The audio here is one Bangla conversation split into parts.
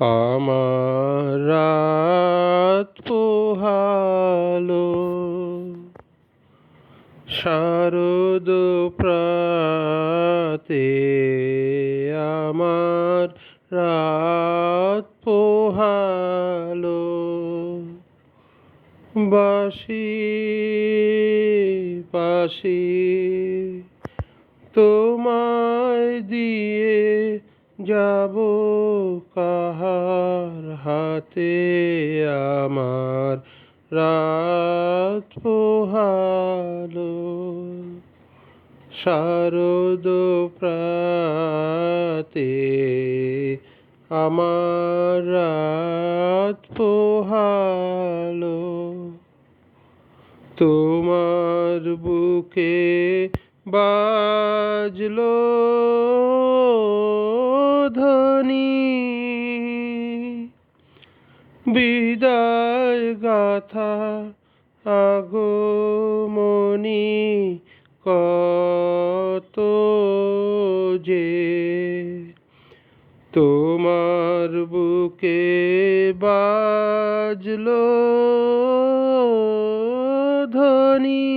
আমার রাত পোহালো শারদ প্রাতে আমার রাত পোহালো। বাসি পাশি তোমায় দিয়ে যাব কাহার হাতে আমার রাত পোহালো। শারদ প্রাতে আমার রাত পোহালো। তোমার বুকে বাজলো। ধ্বনি। বিদায় গাথা আগমনি কত যে তোমার বুকে বাজলো ধ্বনি।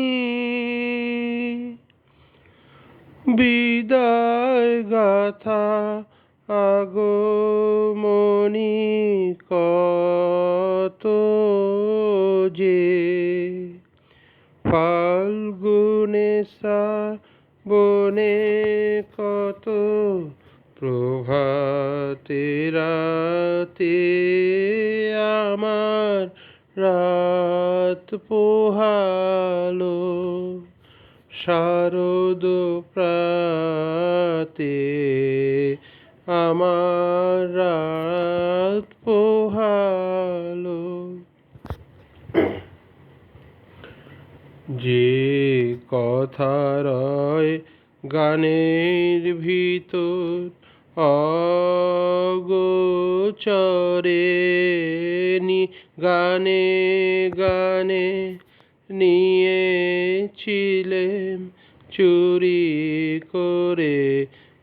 বিদায় গাথা আগমনি কত যে ফাল্গুনে বনে কত প্রভাতে রাতে আমার রাত পোহালো। শারদ প্রাতে আমার রাত পোহালো। যে কথা রয় গানের ভিতর অগোচরে নি গানে গানে নিয়েছিলেম চুরি করে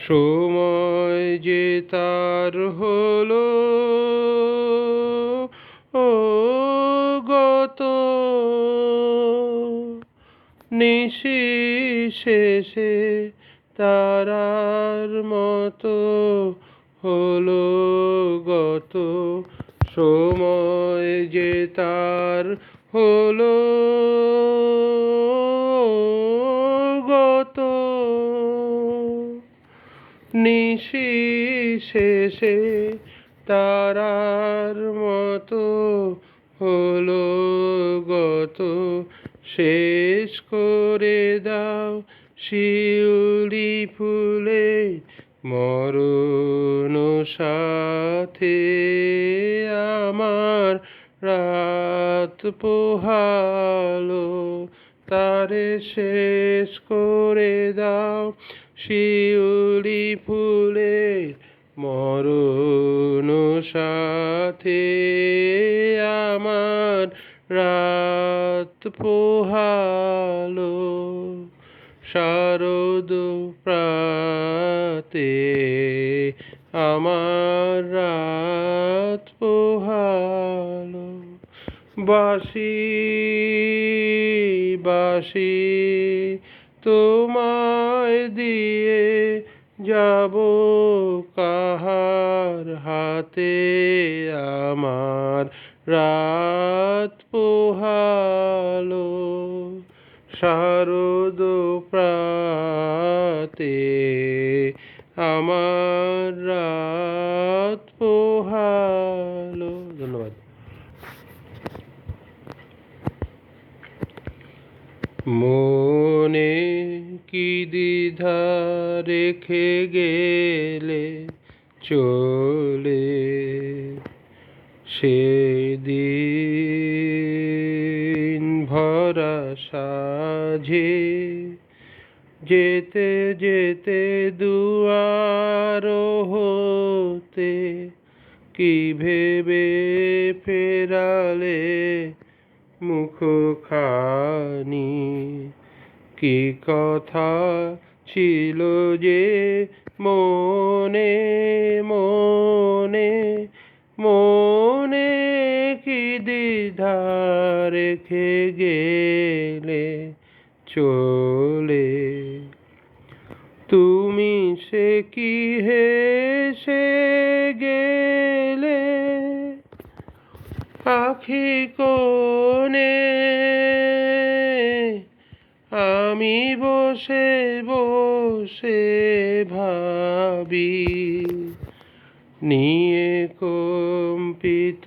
সময় যে তার হলো, ও গত নিশি শেষে তারার মতো হলো গত সময় যে তার হলো। নিশি শেষে তারার মতো হলো গত। শেষ করে দাও শিউলি ফুলে মরণ সাথে আমার রাত পোহালো। তারে শেষ করে দাও শিউলি ফুলে মরণ সাথে আমার রাত পোহালো। শারদ প্রাতে আমার রাত পোহালো। বাসি বাসি তোমায় দিয়ে যাব কাহার হাতে আমার রাত পোহালো। শারদ প্রাতে সেদিন ভরা সাঝে যেতে যেতে দুয়ার হতে কি ভেবে ফেরালে মুখখানি? কি কথা ছিল যে মনে মনে মনে দ্বিধা রেখে গেলে চলে। তুমি সে কি হেসে গেলে? আখি কোণে আমি বসে বসে ভাবি, নিয়ে কম্পিত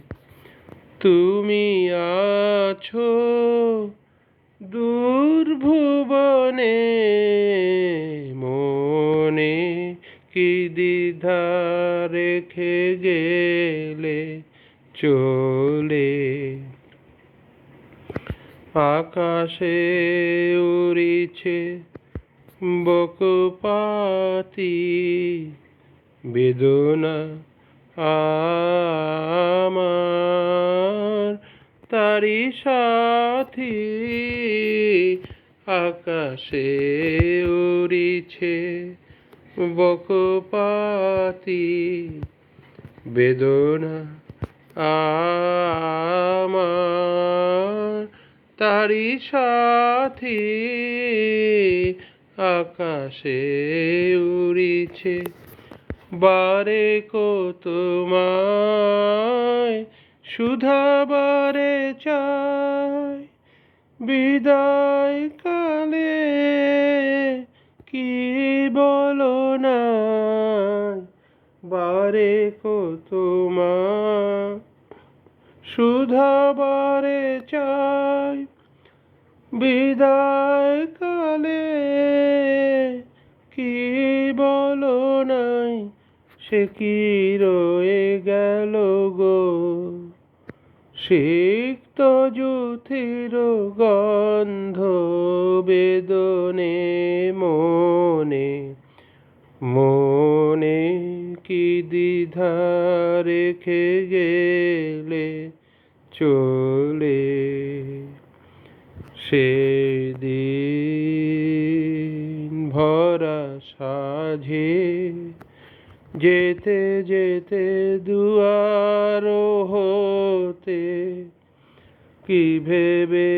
তুমি আছো দুর্ভুবনে মনে কি দ্বিধা রেখে গেলে চলে? আকাশে উড়িছে বকপাতি বেদনা আমার তারি সাথী আকাশে উড়িছে বকপাতি বেদনা আমার। তারি সাথী আকাশে উড়িছে বারে তোমায় সুধাবারে চাই বিদায় কালে কি বলো না বারে কো তোমায় সুধাবারে চাই বিদায় কালে কি বলো নাই? সে কি রয়ে গেল গো? সিক্ত জুথির গন্ধ বেদনে মনে মনে কি দ্বিধা রেখে কি ভেবে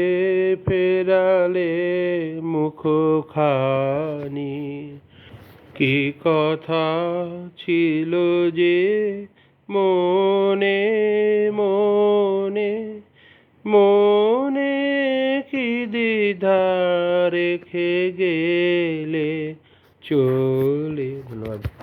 ফেরালে মুখ খানি কি কথা ছিল যে মনে মনে মনে কি দ্বিধা রেখে গেলে চলে? ধন্যবাদ।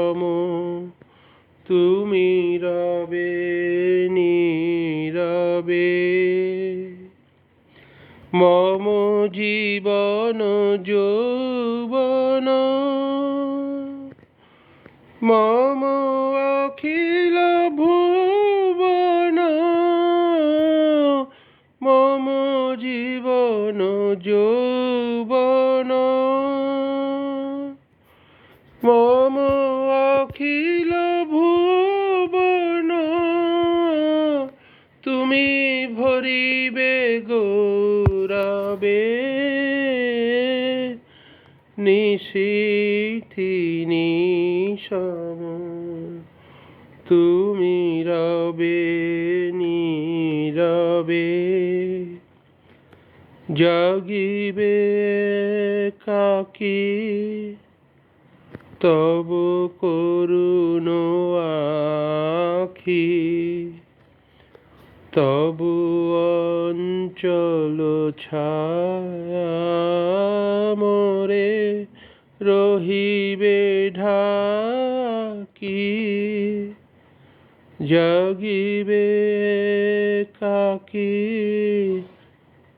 তুমি রবে নীরবে। মম জীবন যৌবন। মম গৌরবে। নিশীথি নিশম তুমি রবে নীরবে। জাগিবে কাকি? তব করুণ আখি। তবু অঞ্চল ছায়া মোরে রহিবে ঢাকি জাগিবে কাকি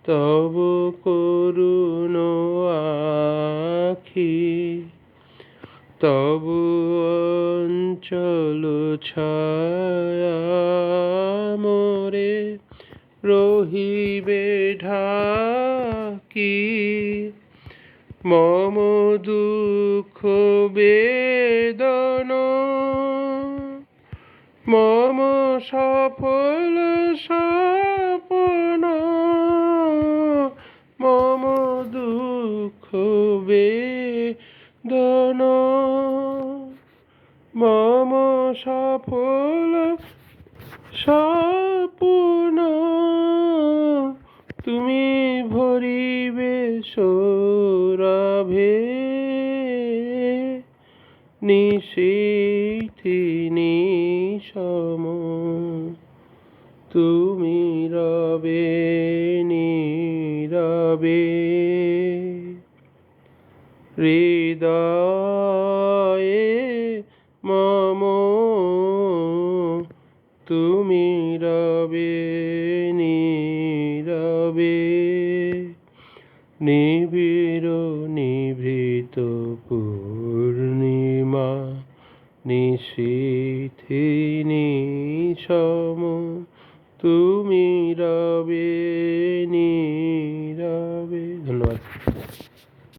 তব করুণ আখি। তবু অঞ্চল ছায়া মোরে রহিবে ঢাকি। মম দুঃখ বেদন। মম সফল সপন সৌরভে নিশীথি নিশম। তুমি রবে নীরবে। হৃদয়ে মম। তুমি রবে নীরবে। নিবিড় নিভৃত পূর্ণিমা নিশীথি নিশম তুমি রবে ধন্যবাদ